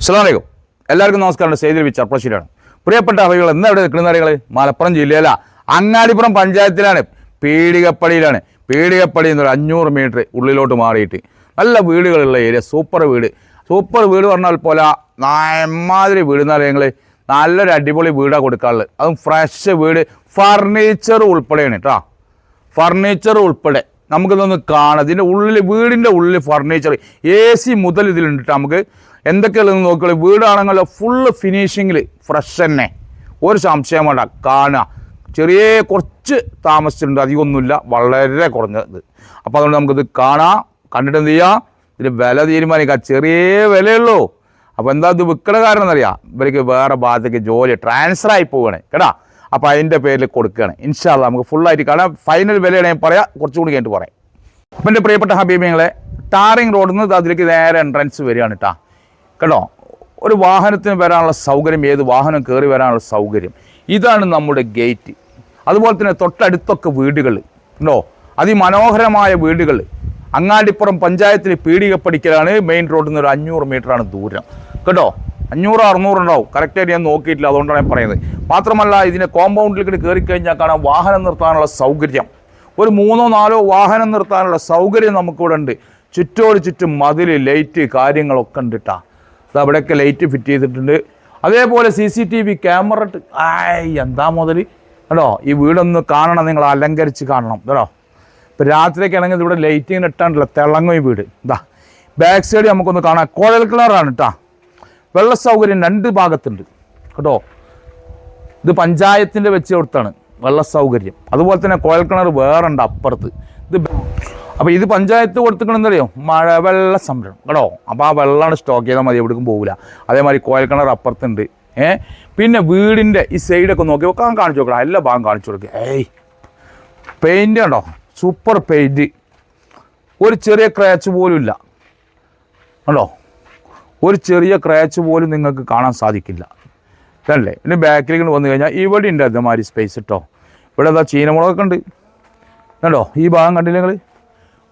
അസ്സലാമലൈക്കും എല്ലാവർക്കും നമസ്കാരം. സേതിൽ വി ചർപ്പശ്ശേരിയാണ് പ്രിയപ്പെട്ട അറിവുകൾ എന്താ ഇവിടെ നിൽക്കുന്ന അറികൾ മലപ്പുറം ജില്ലയില. അങ്ങാടിപ്പുറം പഞ്ചായത്തിലാണ്. പീടികപ്പടിയിലാണ്. പീടികപ്പടി എന്നൊരു അഞ്ഞൂറ് മീറ്റർ ഉള്ളിലോട്ട് മാറിയിട്ട്. നല്ല വീടുകളുള്ള ഏരിയ സൂപ്പർ വീട്. സൂപ്പർ വീട് പറഞ്ഞാൽ പോലെ എമ്മാതിരി വീട് എന്ന് പറയുന്നത് നല്ലൊരു അടിപൊളി വീടാണ് കൊടുക്കാറുള്ളത്. അതും ഫ്രഷ് വീട്. ഫർണിച്ചർ ഉൾപ്പെടെയാണ് കേട്ടോ. ഫർണിച്ചർ ഉൾപ്പെടെ. നമുക്കിതൊന്ന് കാണാം. ഇതിന്റെ ഉള്ളിൽ വീടിന്റെ ഉള്ളിൽ ഫർണിച്ചർ എ സി മുതൽ ഇതിലുണ്ട് നമുക്ക്. എന്തൊക്കെയുള്ളതെന്ന് നോക്കിയാൽ വീടാണെങ്കിൽ ഫുള്ള് ഫിനിഷിങ്ങിൽ ഫ്രഷ് തന്നെ. ഒരു സംശയം വേണ്ട. കാണുക. ചെറിയ കുറച്ച് താമസിച്ചിട്ടുണ്ട്. അധികമൊന്നുമില്ല. വളരെ കുറഞ്ഞത്. അപ്പോൾ അതുകൊണ്ട് നമുക്കിത് കാണാം. കണ്ടിട്ട് എന്ത് ചെയ്യാം? ഇതിന് വില തീരുമാനിക്കാം. ചെറിയ വിലയുള്ളൂ അപ്പോൾ എന്താ ഇത് വിൽക്കണ കാരണം എന്നറിയാം. ഇവർക്ക് വേറെ ഭാഗത്തേക്ക് ജോലി ട്രാൻസ്ഫർ ആയി പോവുകയാണ്. കേട്ടാ? അപ്പോൾ അതിന്റെ പേരിൽ കൊടുക്കുകയാണ്. ഇൻഷാല്ല നമുക്ക് ഫുള്ളായിട്ട് കാണാം. ഫൈനൽ വിലയാണ് ഞാൻ പറയാം. കുറച്ചുകൂടി കഴിഞ്ഞിട്ട് പറയാം. അപ്പം എന്റെ പ്രിയപ്പെട്ട ഹബീബിങ്ങളെ ടാറിങ് റോഡിൽ നിന്ന് അതിലേക്ക് നേരെ എൻട്രൻസ് വരികയാണ് കേട്ടോ കേട്ടോ? ഒരു വാഹനത്തിന് വരാനുള്ള സൗകര്യം ഏത്? വാഹനം കയറി വരാനുള്ള സൗകര്യം. ഇതാണ് നമ്മുടെ ഗേറ്റ്. അതുപോലെ തന്നെ തൊട്ടടുത്തൊക്കെ വീടുകൾ. ഉണ്ടോ? അതിമനോഹരമായ വീടുകൾ. അങ്ങാടിപ്പുറം പഞ്ചായത്തിൽ പീടികപ്പടിക്കലാണ് മെയിൻ റോഡിൽ നിന്ന് ഒരു അഞ്ഞൂറ് മീറ്ററാണ് ദൂരം. കേട്ടോ? അഞ്ഞൂറ് അറുന്നൂറ് ഉണ്ടാവും. കറക്റ്റായിട്ട് ഞാൻ നോക്കിയിട്ടില്ല. അതുകൊണ്ടാണ് ഞാൻ പറയുന്നത്. മാത്രമല്ല ഇതിനെ കോമ്പൗണ്ടിലേക്ക് കയറി കഴിഞ്ഞാൽ കാണാം വാഹനം നിർത്താനുള്ള സൗകര്യം. ഒരു മൂന്നോ നാലോ വാഹനം നിർത്താനുള്ള സൗകര്യം നമുക്കിവിടെ ഉണ്ട് ചുറ്റോട് ചുറ്റും മതിൽ ലൈറ്റ് കാര്യങ്ങളൊക്കെ ഉണ്ട് കേട്ടാ അവിടെയൊക്കെ ലൈറ്റ് ഫിറ്റ് ചെയ്തിട്ടുണ്ട്. അതേപോലെ C C T V camera ആയ് എന്താ മുതൽ കേട്ടോ ഈ വീടൊന്ന് കാണണം നിങ്ങൾ അലങ്കരിച്ച് കാണണം. കേട്ടോ ഇപ്പം രാത്രിയൊക്കെ ആണെങ്കിൽ ഇവിടെ ലൈറ്റിങ്ങനെ ഇട്ടാണ്ടല്ലോ തിളങ്ങും ഈ വീട്. ഇതാ ബാക്ക് സൈഡ് നമുക്കൊന്ന് കാണാം. കോഴൽ കിണറാണ് കേട്ടോ വെള്ള സൗകര്യം രണ്ട് ഭാഗത്തുണ്ട്. കേട്ടോ ഇത് പഞ്ചായത്തിന്റെ വെച്ച് കൊടുത്താണ് വെള്ള സൗകര്യം. അതുപോലെ തന്നെ കുഴൽ കിണർ വേറെ ഉണ്ട് അപ്പുറത്ത്. ഇത് അപ്പോൾ ഇത് പഞ്ചായത്ത് കൊടുത്തിക്കണെന്നറിയോ മഴവെള്ള സംരംഭം. കേട്ടോ? അപ്പോൾ ആ വെള്ളമാണ് സ്റ്റോക്ക് ചെയ്താൽ മതി എവിടേക്കും പോകില്ല അതേമാതിരി കോയൽക്കിണർ കിണർ അപ്പുറത്തുണ്ട്. ഏ? പിന്നെ വീടിന്റെ ഈ സൈഡൊക്കെ നോക്കി ഒക്കെ കാണിച്ചു കൊടുക്കണം. എല്ലാ ഭാഗം കാണിച്ചു കൊടുക്കുക ഏയ്. പെയിന്റ് കണ്ടോ? സൂപ്പർ പെയിന്റ് ഒരു ചെറിയ ക്രാച്ച് പോലും ഇല്ല. കണ്ടോ? ഒരു ചെറിയ ക്രാച്ച് പോലും നിങ്ങൾക്ക് കാണാൻ സാധിക്കില്ല. അല്ലേ പിന്നെ ബാക്കിലേക്ക് വന്നു കഴിഞ്ഞാൽ ഇവിടെ ഉണ്ട് അതേമാതിരി സ്പേസ് കേട്ടോ ഇവിടെ എന്താ ചീനമുളകൊക്കെ ഉണ്ട് കണ്ടോ? ഈ ഭാഗം കണ്ടില്ലെങ്കിൽ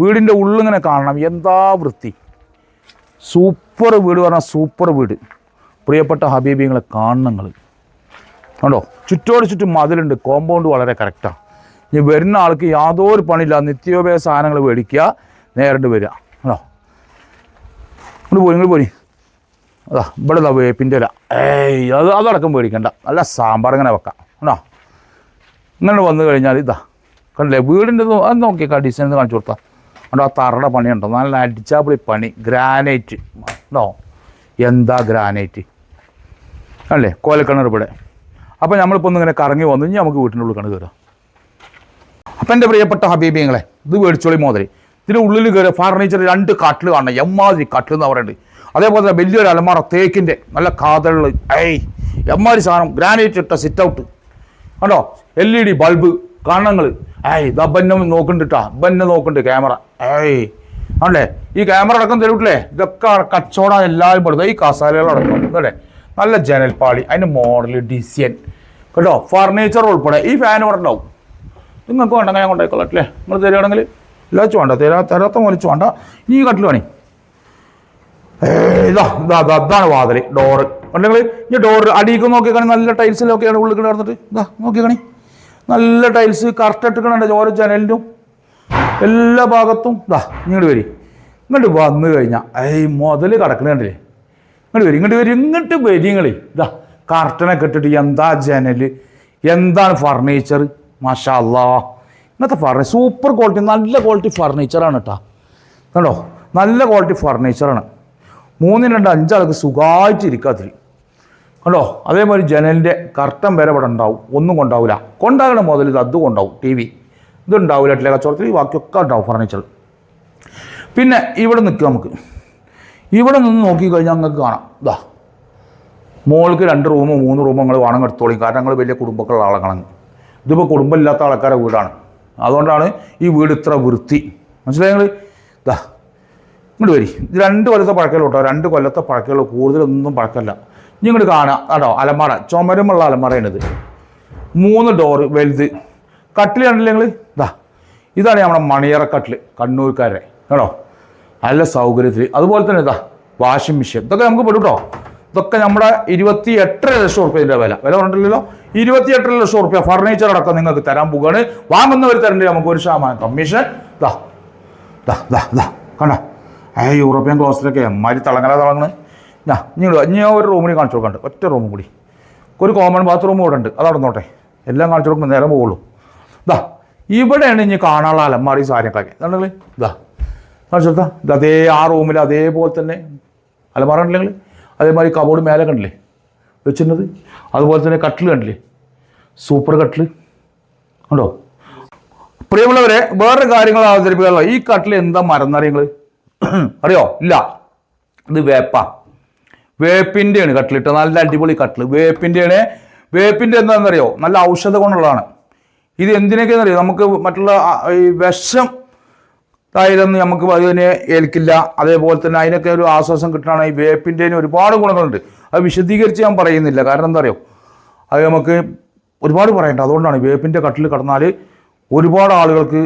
വീടിന്റെ ഉള്ളിങ്ങനെ കാണണം. എന്താ വൃത്തി? സൂപ്പർ വീട് പറഞ്ഞാൽ സൂപ്പർ വീട്. പ്രിയപ്പെട്ട ഹബീബിങ്ങളെ കാണണങ്ങൾ കണ്ടോ? ചുറ്റോട് ചുറ്റും മതിലുണ്ട്. കോമ്പൗണ്ട് വളരെ കറക്റ്റാണ് ഇനി വരുന്ന ആൾക്ക് യാതൊരു പണിയില്ല നിത്യോപയോഗ സാധനങ്ങൾ മേടിക്കുക നേരിട്ട് വരിക. കേട്ടോ ഇങ്ങോട്ട് പോയി ഇങ്ങോട്ട് പോയി അതാ ഇവിടെ ഇതാ വേപ്പിന്റെ ഇല. ഏയ് അത് അതടക്കം മേടിക്കണ്ട. നല്ല സാമ്പാർ ഇങ്ങനെ വെക്കാം. കണ്ടോ? ഇങ്ങനെ വന്നു കഴിഞ്ഞാൽ ഇതാ. കണ്ടില്ലേ? വീടിന്റെ അത് നോക്കിയേക്കാം ഡിസൈൻ കാണിച്ചു കൊടുത്താൽ കണ്ടോ ആ തറയുടെ പണിയുണ്ടോ. നല്ല അടിച്ചാപ്പിളി പണി. ഗ്രാനൈറ്റ്. ഉണ്ടോ? എന്താ ഗ്രാനൈറ്റ്? അല്ലേ? കോലക്കിണർ ഇവിടെ. അപ്പോൾ നമ്മളിപ്പോൾ ഒന്ന് ഇങ്ങനെ കറങ്ങി വന്നു. കഴിഞ്ഞാൽ നമുക്ക് വീട്ടിന്റെ ഉള്ളിൽ കണക്ക് കയറാം. അപ്പം എന്റെ പ്രിയപ്പെട്ട ഹബീബിങ്ങളെ ഇത് മേടിച്ചോളി മോതിരി. ഇതിന്റെ ഉള്ളിൽ കയറി ഫർണിച്ചർ രണ്ട് കട്ടിൽ കാണണം. എമ്മാതിരി കട്ടിൽ എന്ന് പറയുന്നത് അതേപോലെ തന്നെ വലിയൊരു അലമാറ തേക്കിന്റെ. നല്ല കാതൾ ഐ എമ്മാതിരി സാധനം. ഗ്രാനൈറ്റ് ഇട്ട സിറ്റ് ഔട്ട് കണ്ടോ? എൽ ഇ ഡി ബൾബ് കാണങ്ങൾ ഏയ് ദബന്നെ നോക്കണ്ടിട്ടാ ബന്നെ നോക്കുന്നുണ്ട് ക്യാമറ. ഏയ് ആണല്ലേ? ഈ ക്യാമറ അടക്കം തരൂട്ടില്ലേ ഇതൊക്കെ കച്ചവടം എല്ലാവരും പെടുന്നത് ഈ കസാലകളടക്കം അല്ലേ നല്ല ജനൽപ്പാളി അതിന്റെ മോഡൽ ഡിസൈൻ. കേട്ടോ? ഫർണിച്ചർ ഉൾപ്പെടെ. ഈ ഫാൻ ഇവിടെ ഉണ്ടാവും. നിങ്ങൾക്ക് വേണ്ട ഞാൻ കൊണ്ടുപോയിക്കൊള്ളാം അല്ലേ? നിങ്ങൾ തരികയാണെങ്കിൽ ഇല്ലാച്ചു വേണ്ട തരാ തരാത്ത മുലച്ചു വേണ്ട. ഈ കട്ടിൽ വേണേ. ഇതാ ഇതാണ് വാതിൽ ഡോറ്. ഉണ്ടെങ്കിൽ ഈ ഡോറ് അടിയിൽ നോക്കിയാണെങ്കിൽ നല്ല ടൈൽസിലൊക്കെയാണ് ഉള്ളിൽ കിടന്നിട്ട്. ഇതാ നോക്കിക്കണി നല്ല ടൈൽസ് കറക്റ്റ് ഇട്ടിക്കണുണ്ട് ഓരോ ചാനലിനും എല്ലാ ഭാഗത്തും. ദാ ഇങ്ങോട്ട് വരി. ഇങ്ങോട്ട് വന്നു കഴിഞ്ഞാൽ ഏയ് മുതൽ കിടക്കണേ കണ്ടില്ലേ? ഇങ്ങോട്ട് വരും ഇങ്ങോട്ട് വരും ഇങ്ങോട്ട് വരി നിങ്ങൾ ഇതാ കർട്ടനൊക്കെ കെട്ടിട്ട് എന്താ ജനൽ എന്താണ് ഫർണിച്ചർ മാഷാ ഇങ്ങനത്തെ ഫർണിച്ചർ സൂപ്പർ ക്വാളിറ്റി നല്ല ക്വാളിറ്റി ഫർണിച്ചറാണ് കേട്ടോ കണ്ടോ? നല്ല ക്വാളിറ്റി ഫർണിച്ചറാണ് മൂന്നിന് രണ്ട് അഞ്ചാൾക്ക് സുഖമായിട്ട് ഇരിക്കാത്തിരി കണ്ടോ? അതേമാതിരി ജനലിന്റെ കർട്ടൻ വരെ ഇവിടെ ഉണ്ടാവും. ഒന്നും കൊണ്ടാവില്ല കൊണ്ടാകണ മുതൽ ഇത് അതും ഉണ്ടാവും ടി വി ഇതുണ്ടാവില്ല ഇട്ടില്ല കച്ചവടത്തിൽ ബാക്കിയൊക്കെ ഉണ്ടാവും ഫർണിച്ചർ പിന്നെ ഇവിടെ നിൽക്കുക നമുക്ക്. ഇവിടെ നിന്ന് നോക്കിക്കഴിഞ്ഞാൽ നിങ്ങൾക്ക് കാണാം. ഇതാ മോൾക്ക് രണ്ട് റൂമോ മൂന്ന് റൂമോ നിങ്ങൾ വേണം എടുത്തോളി. കാരണം ഞങ്ങൾ വലിയ കുടുംബക്കുള്ള ആളുകളാണ്. ഇതിപ്പോൾ കുടുംബമില്ലാത്ത ആൾക്കാരുടെ വീടാണ്. അതുകൊണ്ടാണ് ഈ വീട് ഇത്ര വൃത്തി. മനസ്സിലായി നിങ്ങൾ ഇതാ ഇങ്ങോട്ട് വരി. ഇത് രണ്ട് കൊല്ലത്തെ പഴക്കലോട്ടോ രണ്ട് കൊല്ലത്തെ പഴക്കമുള്ളൂ. കൂടുതലൊന്നും പഴക്കമല്ല. ഇനി ഇങ്ങോട്ട് കാണാം കേട്ടോ അലമാറ ചുമരുമുള്ള അലമാറയാണിത് മൂന്ന് ഡോറ് വലുത്. കട്ടിൽ കണ്ടില്ലേ നിങ്ങൾ ഇതാ ഇതാണ് നമ്മുടെ മണിയറ കട്ടിൽ കണ്ണൂർക്കാരെ. കേട്ടോ നല്ല സൗകര്യത്തിൽ അതുപോലെ തന്നെ ഇതാ വാഷിംഗ് മെഷീൻ ഇതൊക്കെ നമുക്ക് പെടും കേട്ടോ. ഇതൊക്കെ നമ്മുടെ ഇരുപത്തി എട്ടര ലക്ഷം റുപ്യന്റെ വില. വില പറഞ്ഞിട്ടില്ലല്ലോ? ഇരുപത്തി എട്ടര ലക്ഷം റുപ്യ ഫർണിച്ചർ അടക്കം നിങ്ങൾക്ക് തരാൻ പോവുകയാണ്. വാങ്ങുന്നവർ തരേണ്ടി? നമുക്ക് ഒരു ശതമാനം കമ്മീഷൻ ദാ ദാ ദാ ദാ കണ്ട? ഏ യൂറോപ്യൻ ക്ലോസിലൊക്കെ എമ്മാരി തിളങ്ങല തിളങ്ങണ്. ഞാ നിങ്ങൾ ഞാൻ ഒരു റൂമിന് കാണിച്ചു കൊടുക്കണ്ട്. ഒറ്റ റൂം കൂടി. ഒരു കോമൺ ബാത്റൂം കൂടെ ഉണ്ട് അത് നോട്ടെ എല്ലാം കാണിച്ചു കൊടുക്കുമ്പോൾ നേരെ പോകുള്ളൂ ദാ ഇവിടെയാണ് ഇനി കാണാനുള്ള അലമാറി സാധനങ്ങളൊക്കെ. കണ്ടല്ലേ ഇതാ കാണിച്ചു കൊടുത്താ. ഇത് അതേ ആ റൂമിൽ അതേപോലെ തന്നെ അലമാറ കണ്ടില്ലേ നിങ്ങൾ അതേമാതിരി കബോർഡ് മേലെ കണ്ടില്ലേ? വെച്ചിരുന്നത്. അതുപോലെ തന്നെ കട്ടിൽ കണ്ടില്ലേ? സൂപ്പർ കട്ടിൽ ഉണ്ടോ പ്രിയമുള്ളവരെ വേറെ കാര്യങ്ങൾ അവതരിപ്പിക്കാനുള്ള ഈ കട്ടിൽ എന്താ മരം എന്നറിയങ്ങൾ അറിയോ? ഇല്ല. ഇത് വേപ്പ. വേപ്പിന്റെയാണ് കട്ടിലിട്ട് നല്ല അടിപൊളി കട്ടിൽ വേപ്പിന്റെയാണ് വേപ്പിന്റെ എന്താണെന്നറിയോ? നല്ല ഔഷധ ഗുണമുള്ളതാണ്. ഇത് എന്തിനൊക്കെയെന്ന് അറിയോ? നമുക്ക് മറ്റുള്ള ഈ വിഷം ഇതായതൊന്നും നമുക്ക് അതിനെ ഏൽക്കില്ല. അതേപോലെ തന്നെ അതിനൊക്കെ ഒരു ആശ്വാസം കിട്ടണമെങ്കിൽ ഈ വേപ്പിന്റെ ഒരുപാട് ഗുണങ്ങളുണ്ട്. അത് വിശദീകരിച്ച് ഞാൻ പറയുന്നില്ല. കാരണം എന്താ അറിയോ? അത് നമുക്ക് ഒരുപാട് പറയണ്ട. അതുകൊണ്ടാണ് വേപ്പിന്റെ കട്ടിൽ കടന്നാൽ ഒരുപാട് ആളുകൾക്ക്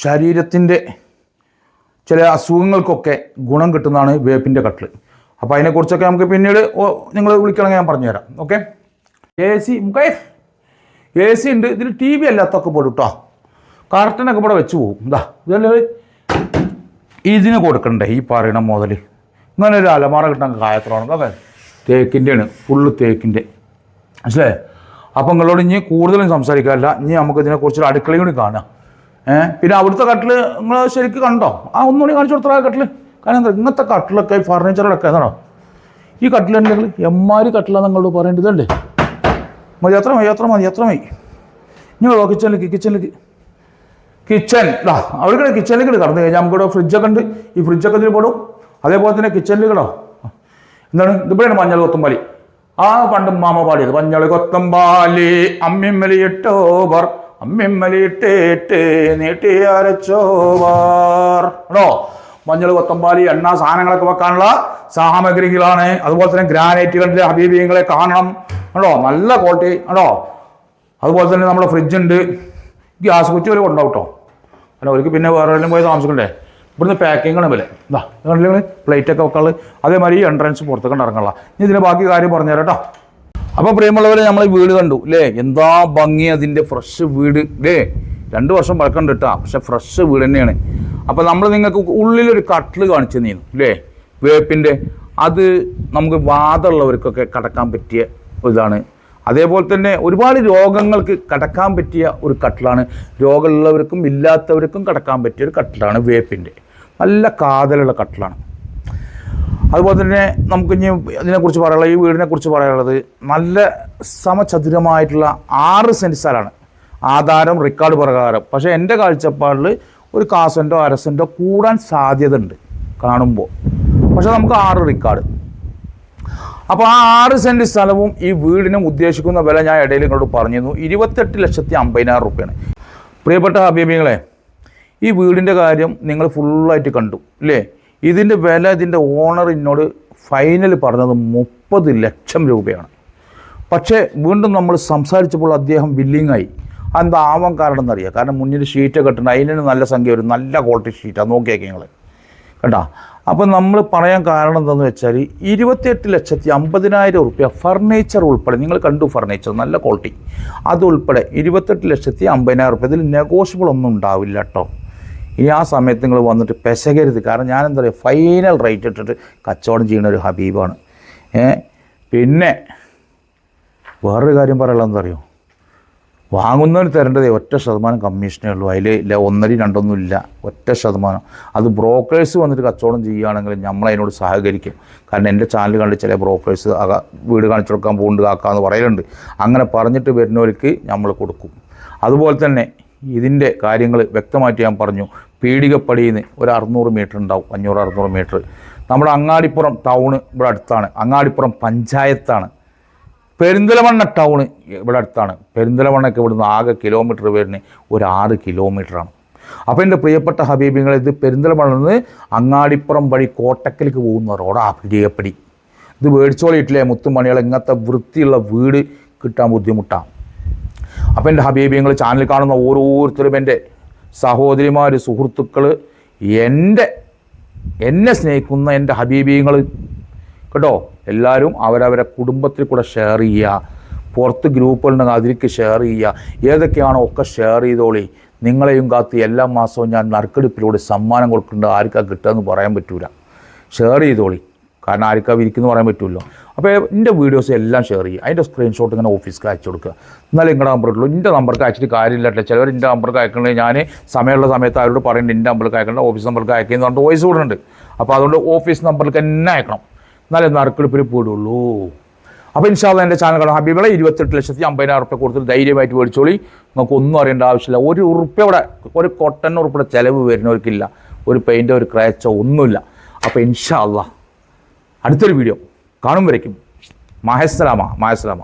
ശരീരത്തിന്റെ ചില അസുഖങ്ങൾക്കൊക്കെ ഗുണം കിട്ടുന്നതാണ് വേപ്പിന്റെ കട്ടിൽ അപ്പോൾ അതിനെക്കുറിച്ചൊക്കെ നമുക്ക് പിന്നീട് നിങ്ങൾ വിളിക്കണമെങ്കിൽ ഞാൻ പറഞ്ഞുതരാം ഓക്കെ എ സി മുക്കേ എ സി ഉണ്ട്. ഇതിൽ ടി വി അല്ലാത്തൊക്കെ പോലും കേട്ടോ കർട്ടനൊക്കെ ഇവിടെ വെച്ച് പോകും ഇതാ ഇതല്ലേ ഇതിന് കൊടുക്കണ്ടേ ഈ പറയണ മുതൽ ഇങ്ങനെ ഒരു അലമാറ കിട്ടാൻ കായത്രോണം അതെ തേക്കിന്റെയാണ് ഫുള്ള് തേക്കിന്റെ മനസ്സിലായേ? അപ്പം നിങ്ങളോട് ഇനി കൂടുതലും സംസാരിക്കാറില്ല. ഇനി നമുക്ക് ഇതിനെക്കുറിച്ചൊരു അടുക്കളയും കൂടി കാണാം. ഏഹ് പിന്നെ അവിടുത്തെ കട്ടിൽ നിങ്ങൾ ശരിക്കും കണ്ടോ? ആ ഒന്നുകൂടി കാണിച്ചു കൊടുത്ത കട്ടിൽ കാരണം എന്താ ഇങ്ങനത്തെ കട്ടിലൊക്കെ ഫർണിച്ചറിലൊക്കെ എന്താണോ ഈ കട്ടിലുണ്ടെങ്കിൽ എമ്മാരി കട്ടിലാണ് നിങ്ങളോട് പറയേണ്ടതല്ലേ മതി എത്ര മതി എത്ര മതി എത്ര മതി. നിങ്ങൾ കിച്ചണിലേക്ക് കിച്ചണിലേക്ക് കിച്ചൺ ഇതാ അവിടെ കിച്ചണിലേക്ക് കടന്നു കഴിഞ്ഞാൽ നമുക്കിവിടെ ഫ്രിഡ്ജൊക്കെ ഉണ്ട്. ഈ ഫ്രിഡ്ജൊക്കെ ഇതിൽ പെടും. അതേപോലെ തന്നെ കിച്ചണിൽ കേട്ടോ എന്താണ് ഇതിവിടെയാണ് മഞ്ഞൾ കൊത്തുമ്പാലി ആ പണ്ട് മാമ പാടിയത്. മഞ്ഞൾ കൊത്തമ്പാലി അമ്മിമ്മലിയിട്ടോവർ അമ്മിമ്മലിയിട്ടേറ്റ് നീട്ടി അരച്ചോവർ. കേട്ടോ മഞ്ഞൾ കൊത്തമ്പാലി എണ്ണ സാധനങ്ങളൊക്കെ വെക്കാനുള്ള സാമഗ്രികളാണ്. അതുപോലെ തന്നെ ഗ്രാനൈറ്റുകളുടെ ഹബീബിയങ്ങളെ കാണണം. കേട്ടോ നല്ല ക്വാളിറ്റി കേട്ടോ അതുപോലെ തന്നെ നമ്മുടെ ഫ്രിഡ്ജ് ഉണ്ട്. ഗ്യാസ് കുറ്റി വരെ കൊണ്ടാവും കേട്ടോ. അല്ല അവർക്ക് പിന്നെ വേറെ പോയി താമസിക്കണ്ടേ? ഇവിടുന്ന് പാക്കിംഗ് ആണ് വില ഇതാ കണ്ടില്ലേ പ്ലേറ്റ് ഒക്കെ വെക്കാൾ അതേമാതിരി എൻട്രൻസ് പുറത്തേക്ക് ഇറങ്ങുള്ള ഇനി ഇതിന്റെ ബാക്കി കാര്യം പറഞ്ഞുതരാം കേട്ടോ. അപ്പോൾ പ്രിയമുള്ളവരെ നമ്മൾ വീട് കണ്ടു അല്ലേ എന്താ ഭംഗി അതിന്റെ ഫ്രഷ് വീട്. അല്ലേ രണ്ട് വർഷം പഴക്കം കിട്ടാം. പക്ഷെ ഫ്രഷ് വീട് തന്നെയാണ്. അപ്പോൾ നമ്മൾ നിങ്ങൾക്ക് ഉള്ളിലൊരു കട്ടിൽ കാണിച്ചു തന്നിരുന്നു അല്ലേ വേപ്പിന്റെ അത് നമുക്ക് വാദമുള്ളവർക്കൊക്കെ കടക്കാൻ പറ്റിയ ഇതാണ്. അതേപോലെ തന്നെ ഒരുപാട് രോഗങ്ങൾക്ക് കടക്കാൻ പറ്റിയ ഒരു കട്ടിലാണ്. രോഗമുള്ളവർക്കും ഇല്ലാത്തവർക്കും കടക്കാൻ പറ്റിയ ഒരു കട്ടിലാണ് വേപ്പിന്റെ നല്ല കാതലുള്ള കട്ടിലാണ്. അതുപോലെ തന്നെ നമുക്ക് ഇനി ഇതിനെക്കുറിച്ച് പറയാനുള്ള ഈ വീടിനെ കുറിച്ച് പറയാനുള്ളത് നല്ല സമചതുരമായിട്ടുള്ള ആറ് സെന്റ് സ്ഥലമാണ്. ആധാരം റെക്കോർഡ് പ്രകാരം. പക്ഷേ എന്റെ കാഴ്ചപ്പാടിൽ ഒരു കാസന്റോ അരസന്റോ കൂടാൻ സാധ്യത ഉണ്ട് കാണുമ്പോൾ. പക്ഷെ നമുക്ക് ആറ് റിക്കാർഡ് അപ്പോൾ ആ ആറ് സെന്റ് സ്ഥലവും ഈ വീടിനും ഉദ്ദേശിക്കുന്ന വില ഞാൻ ഇടയിൽ ഇങ്ങോട്ട് പറഞ്ഞിരുന്നു. ഇരുപത്തെട്ട് ലക്ഷത്തി അമ്പതിനായിരം റുപ്യാണ്. പ്രിയപ്പെട്ട അഭിപ്രായങ്ങളെ ഈ വീടിന്റെ കാര്യം നിങ്ങൾ ഫുള്ളായിട്ട് കണ്ടു അല്ലേ ഇതിന്റെ വില ഇതിന്റെ ഓണർ എന്നോട് ഫൈനൽ പറഞ്ഞത് മുപ്പത് ലക്ഷം രൂപയാണ്. പക്ഷേ വീണ്ടും നമ്മൾ സംസാരിച്ചപ്പോൾ അദ്ദേഹം ബില്ലിങ്ങായി അതെന്താ ആവാൻ കാരണം എന്നറിയാം? കാരണം മുന്നിൽ ഷീറ്റൊക്കെ ഇട്ടുണ്ട് അതിന് നല്ല സംഖ്യ വരും. നല്ല ക്വാളിറ്റി ഷീറ്റാണ് നോക്കിയേക്കെ നിങ്ങൾ കേട്ടോ? അപ്പം നമ്മൾ പറയാൻ കാരണം എന്താണെന്ന് വെച്ചാൽ ഇരുപത്തിയെട്ട് ലക്ഷത്തി അമ്പതിനായിരം റുപ്യ ഫർണിച്ചർ ഉൾപ്പെടെ നിങ്ങൾ കണ്ടു ഫർണിച്ചർ നല്ല ക്വാളിറ്റി അതുൾപ്പെടെ ഇരുപത്തെട്ട് ലക്ഷത്തി അമ്പതിനായിരം റുപ്യ. ഇതിൽ നെഗോഷ്യബിൾ ഒന്നും ഉണ്ടാവില്ല കേട്ടോ. ഇനി ആ സമയത്ത് നിങ്ങൾ വന്നിട്ട് പെശകരുത്. കാരണം ഞാൻ എന്താ പറയുക ഫൈനൽ റേറ്റ് ഇട്ടിട്ട് കച്ചവടം ചെയ്യുന്ന ഒരു ഹബീബാണ്. ഏ? പിന്നെ വേറൊരു കാര്യം പറയാനുള്ളത് എന്താ അറിയോ? വാങ്ങുന്നവന് തരേണ്ടത് ഒറ്റ ശതമാനം കമ്മീഷനേ ഉള്ളൂ. അതിൽ ഒന്നര രണ്ടൊന്നും ഇല്ല. ഒറ്റ ശതമാനം. അത് ബ്രോക്കേഴ്സ് വന്നിട്ട് കച്ചവടം ചെയ്യുകയാണെങ്കിൽ നമ്മൾ അതിനോട് സഹകരിക്കും. കാരണം എന്റെ ചാനൽ കണ്ട് ചില ബ്രോക്കേഴ്സ് വീട് കാണിച്ചു കൊടുക്കാൻ പോകുന്നുണ്ട് കാക്കാന്ന് പറയലുണ്ട്. അങ്ങനെ പറഞ്ഞിട്ട് വരുന്നവർക്ക് നമ്മൾ കൊടുക്കും. അതുപോലെ തന്നെ ഇതിന്റെ കാര്യങ്ങൾ വ്യക്തമായിട്ട് ഞാൻ പറഞ്ഞു. പീടികപ്പടിയിൽ നിന്ന് ഒരു അറുന്നൂറ് മീറ്റർ ഉണ്ടാവും. അഞ്ഞൂറ് അറുന്നൂറ് മീറ്റർ. നമ്മുടെ അങ്ങാടിപ്പുറം ടൗൺ ഇവിടെ അടുത്താണ്. അങ്ങാടിപ്പുറം പഞ്ചായത്താണ്. പെരിന്തലമണ്ണ ടൗണ് ഇവിടെ അടുത്താണ്. പെരിന്തലമണ്ണയ്ക്ക് ഇവിടുന്ന് ആകെ കിലോമീറ്റർ വരുന്ന ഒരു ആറ് കിലോമീറ്ററാണ് അപ്പോൾ എന്റെ പ്രിയപ്പെട്ട ഹബീബിങ്ങൾ ഇത് പെരിന്തലമണ്ണ നിന്ന് അങ്ങാടിപ്പുറം വഴി കോട്ടക്കലേക്ക് പോകുന്ന റോഡാ പിടിയപ്പടി. ഇത് മേടിച്ചോളിയിട്ടില്ലേ മുത്തുമണികൾ ഇങ്ങനത്തെ വൃത്തിയുള്ള വീട് കിട്ടാൻ ബുദ്ധിമുട്ടാണ്. അപ്പോൾ എന്റെ ഹബീബിങ്ങൾ ചാനൽ കാണുന്ന ഓരോരുത്തരും എന്റെ സഹോദരിമാർ സുഹൃത്തുക്കൾ എന്റെ എന്നെ സ്നേഹിക്കുന്ന എന്റെ ഹബീബിങ്ങൾ കേട്ടോ? എല്ലാവരും അവരവരെ കുടുംബത്തിൽ കൂടെ ഷെയർ ചെയ്യുക. പുറത്ത് ഗ്രൂപ്പുകളുണ്ടെങ്കിൽ അതിലേക്ക് ഷെയർ ചെയ്യുക. ഏതൊക്കെയാണോ ഒക്കെ ഷെയർ ചെയ്തോളി. നിങ്ങളെയും കാത്ത് എല്ലാ മാസവും ഞാൻ നറുക്കെടുപ്പിലൂടെ സമ്മാനം കൊടുക്കുന്നുണ്ട്. ആർക്കാ കിട്ടുകയെന്ന് പറയാൻ പറ്റൂല. ഷെയർ ചെയ്തോളി. കാരണം ആർക്കാ വിരിക്കുന്നു പറയാൻ പറ്റുമല്ലോ അപ്പോൾ എന്റെ വീഡിയോസ് എല്ലാം ഷെയർ ചെയ്യുക. അതിന്റെ സ്ക്രീൻഷോട്ട് ഇങ്ങനെ ഓഫീസിൽ അയച്ചു കൊടുക്കുക. എന്നാലും നിങ്ങളുടെ നമ്പർ കിട്ടുള്ളൂ എന്റെ നമ്പർക്ക് അയച്ചിട്ട് കാര്യമില്ലാട്ടില്ല ചിലവർ എന്റെ നമ്പർക്ക് അയക്കണേ ഞാൻ സമയമുള്ള സമയത്ത് അവരോട് പറയുന്നുണ്ട്. എന്റെ നമ്പർക്ക് അയക്കേണ്ട ഓഫീസ് നമ്പർക്ക് അയക്കുന്നതുകൊണ്ട് വോയിസ് കൂടുന്നുണ്ട് അപ്പോൾ അതുകൊണ്ട് ഓഫീസ് നമ്പറിലേക്ക് തന്നെ അയക്കണം. എന്നാലേ നറുക്കെടുപ്പിൽ പോടുള്ളൂ. അപ്പോൾ ഇൻഷാല്ല എന്റെ ചാനൽ കാണാം ഹബീബിളെ ഇരുപത്തെട്ട് ലക്ഷത്തി അമ്പതിനായിരം റുപ്യ കൊടുത്തിട്ട് ധൈര്യമായിട്ട് മേടിച്ചോളി. നമുക്ക് ഒന്നും അറിയേണ്ട ആവശ്യമില്ല. ഒരു ഉറുപ്പയുടെ ഒരു കൊട്ടൻ ഉറുപ്പിയുടെ ചിലവ് വരുന്നവർക്കില്ല. ഒരു പെയിന്റോ ഒരു ക്രാച്ചോ ഒന്നുമില്ല. അപ്പോൾ ഇൻഷാല്ല അടുത്തൊരു വീഡിയോ കാണും വരയ്ക്കും. മാഹസ്സലാമ മാഹസ്സലാമ.